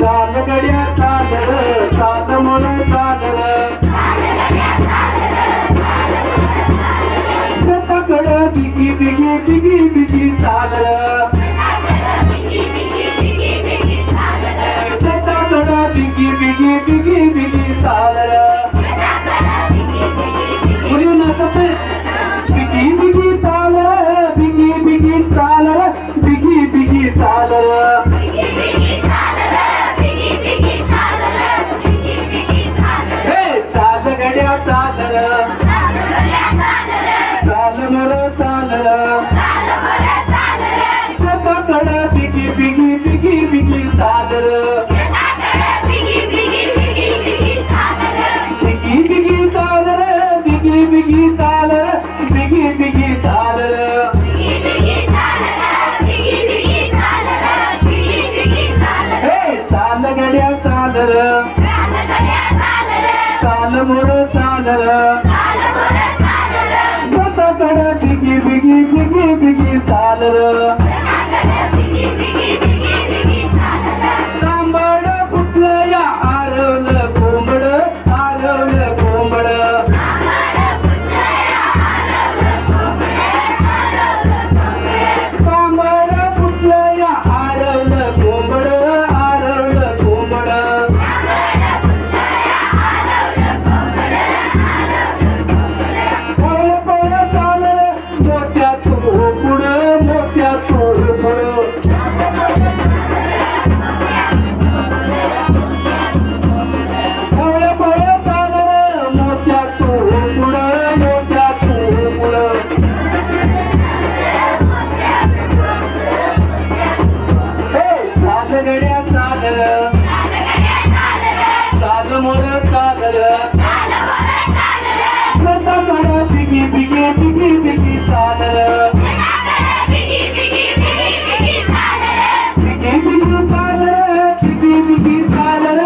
चाल गड्या चाल चाल म्हणून चाल बिगी बिगी बिगी बिगी चाल शेताकडं बिगी बिगी बिगी बिगी चाल मुली नाचत बिगी बिगी चाल हे चाल गड्या चाल चाल मोर चाल शेताकडं बिगी बिगी बिगी बिगी चाल बिगी बिगी चाल बिगी बिगी चाल चाल चालल चाल मोर चालल स्वतःकडे पिगी पिगी पिगी पिगी चालल पिगी पिगी पिगी चालल पिगी पिगी चालल